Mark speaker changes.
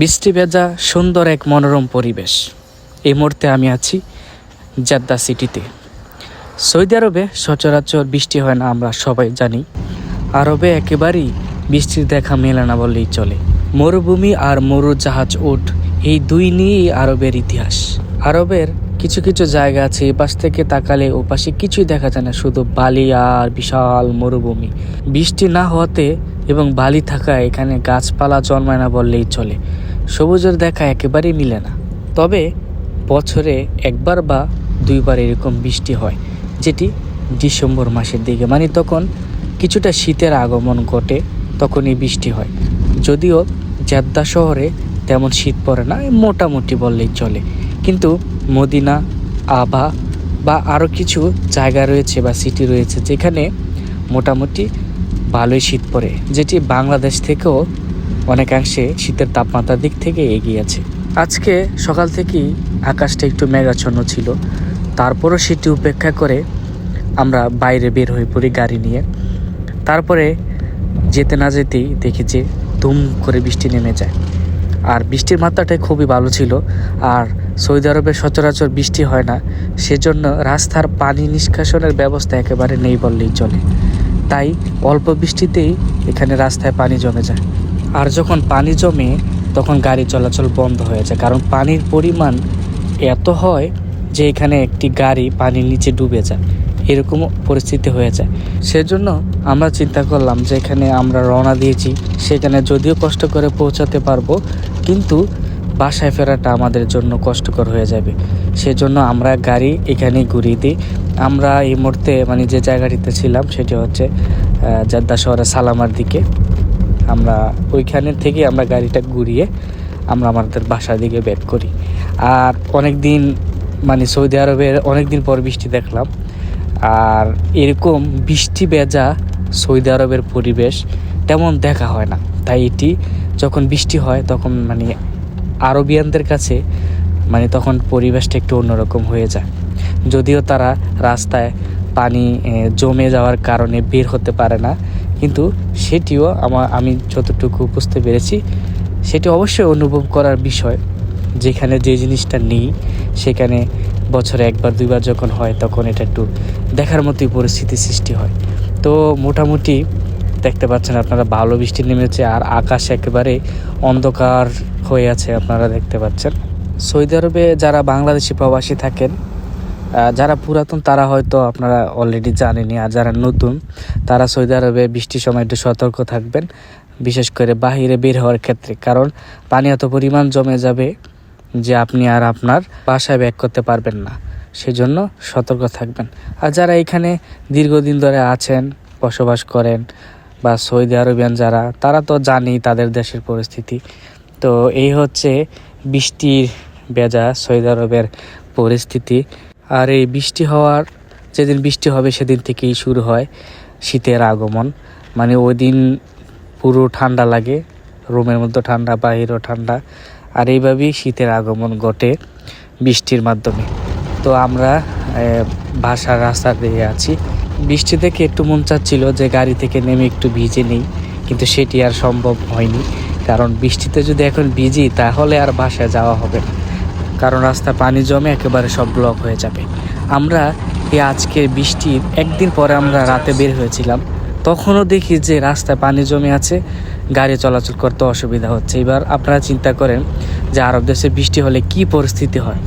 Speaker 1: বৃষ্টি ভেজা সুন্দর এক মনোরম পরিবেশ। এই মুহূর্তে আমি আছি জাদ্দা সিটিতে। সৌদি আরবে সচরাচর বৃষ্টি হয় না, আমরা সবাই জানি। আরবে একেবারেই বৃষ্টির দেখা মেলে না বললেই চলে। মরুভূমি আর মরু জাহাজ উট, এই দুই নিয়েই আরবের ইতিহাস। আরবের কিছু কিছু জায়গা আছে, এ পাশ থেকে তাকালে ও পাশে কিছুই দেখা যায় না, শুধু বালি আর বিশাল মরুভূমি। বৃষ্টি না হওয়াতে এবং বালি থাকায় এখানে গাছপালা জন্মায় না বললেই চলে। সবুজের দেখা একেবারেই মিলে না। তবে বছরে একবার বা দুইবার এরকম বৃষ্টি হয়, যেটি ডিসেম্বর মাসের দিকে মানে তখন কিছুটা শীতের আগমন ঘটে, তখনই বৃষ্টি হয়। যদিও জেদ্দা শহরে তেমন শীত পড়ে না মোটামুটি বললেই চলে। কিন্তু মদিনা আভা বা আরও কিছু জায়গা রয়েছে বা সিটি রয়েছে যেখানে মোটামুটি ভালোই শীত পড়ে, যেটি বাংলাদেশ থেকেও অনেকাংশে শীতের তাপমাত্রার দিক থেকে এগিয়ে আছে। আজকে সকাল থেকেই আকাশটা একটু মেঘাচ্ছন্ন ছিল। তারপরও সেটি উপেক্ষা করে আমরা বাইরে বের হয়ে পড়ি গাড়ি নিয়ে। তারপরে যেতে না যেতেই দেখি যে ধুম করে বৃষ্টি নেমে যায়। আর বৃষ্টির মাত্রাটাই খুবই ভালো ছিল। আর সৌদি আরবে সচরাচর বৃষ্টি হয় না। সেজন্য রাস্তার পানি নিষ্কাশনের ব্যবস্থা একেবারে নেই বললেই চলে। তাই অল্প বৃষ্টিতেই এখানে রাস্তায় পানি জমে যায়। আর যখন পানি জমে, তখন গাড়ি চলাচল বন্ধ হয়ে যায়। কারণ পানির পরিমাণ এত হয় যে এখানে একটি গাড়ি পানির নিচে ডুবে যায়। এরকম পরিস্থিতি হয়ে যায়। সেজন্য আমরা চিন্তা করলাম যে এখানে আমরা রওনা দিয়েছি। সেখানে যদিও কষ্ট করে পৌঁছাতে পারব, কিন্তু বাসায় ফেরাটা আমাদের জন্য কষ্টকর হয়ে যাবে। সেজন্য আমরা গাড়ি এখানেই ঘুরিয়ে দিই। আমরা এই মুহূর্তে মানে যে জায়গাটিতে ছিলাম, সেটি হচ্ছে জেদ্দা শহরের সালামার দিকে। আমরা ওইখানে থেকে আমরা গাড়িটা ঘুরিয়ে আমরা আমাদের বাসার দিকে ব্যাক করি। আর অনেক দিন মানে সৌদি আরবের অনেক দিন পর বৃষ্টি দেখলাম। আর এরকম বৃষ্টি বেজা সৌদি আরবের পরিবেশ তেমন দেখা হয় না। তাই এটি যখন বৃষ্টি হয় তখন মানে আরবিয়ানদের কাছে মানে তখন পরিবেশটা একটু অন্যরকম হয়ে যায়। যদিও তারা রাস্তায় পানি জমে যাওয়ার কারণে বের হতে পারে না। কিন্তু সেটিও আমার আমি যতটুকু বুঝতে পেরেছি, সেটি অবশ্যই অনুভব করার বিষয়। যেখানে যে জিনিসটা নেই, সেখানে বছরে একবার, দুইবার যখন হয়, তখন এটা একটু দেখার মতোই পরিস্থিতি সৃষ্টি হয়। তো মোটামুটি দেখতে পাচ্ছেন আপনারা ভালো বৃষ্টি নেমেছে আর আকাশ একেবারে অন্ধকার হয়ে আছে আপনারা দেখতে পাচ্ছেন। সৌদি আরবে যারা বাংলাদেশি প্রবাসী থাকেন যারা পুরাতন, তারা হয়তো আপনারা অলরেডি জানেনই, আর যারা নতুন, তারা সৌদি আরবে বৃষ্টির সময় একটু সতর্ক থাকবেন, বিশেষ করে বাহিরে বের হওয়ার ক্ষেত্রে। কারণ পানি এত পরিমাণ জমে যাবে যে আপনি আর আপনার বাসায় ব্যাক করতে পারবেন না। সেজন্য সতর্ক থাকবেন। আর যারা এখানে দীর্ঘদিন ধরে আছেন, বসবাস করেন, বা সৌদি আরবিয়ান যারা, তারা তো জানি তাদের দেশের পরিস্থিতি। তো এই হচ্ছে বৃষ্টির বেজা সৌদি আরবের পরিস্থিতি। আর এই বৃষ্টি হওয়ার, যেদিন বৃষ্টি হবে সেদিন থেকেই শুরু হয় শীতের আগমন। মানে ওই দিন পুরো ঠান্ডা লাগে, রুমের মধ্যে ঠান্ডা, বাহিরও ঠান্ডা। আর এইভাবেই শীতের আগমন ঘটে বৃষ্টির মাধ্যমে। তো আমরা বাসার রাস্তা দিয়ে আছি। বৃষ্টি থেকে একটু মন চাচ্ছিল যে গাড়ি থেকে নেমে একটু ভিজে নেই, কিন্তু সেটি আর সম্ভব হয়নি। কারণ বৃষ্টিতে যদি এখন ভিজি, তাহলে আর বাসায় যাওয়া হবে না। কারণ রাস্তা পানি জমে একেবারে সব ব্লক হয়ে যাবে। আমরা এই আজকের বৃষ্টির একদিন পরে আমরা রাতে বের হয়েছিলাম। তখনও দেখি যে রাস্তায় পানি জমে আছে, গাড়ি চলাচল করতে অসুবিধা হচ্ছে। এবার আপনারা চিন্তা করেন যে আরব দেশে বৃষ্টি হলে কি পরিস্থিতি হয়।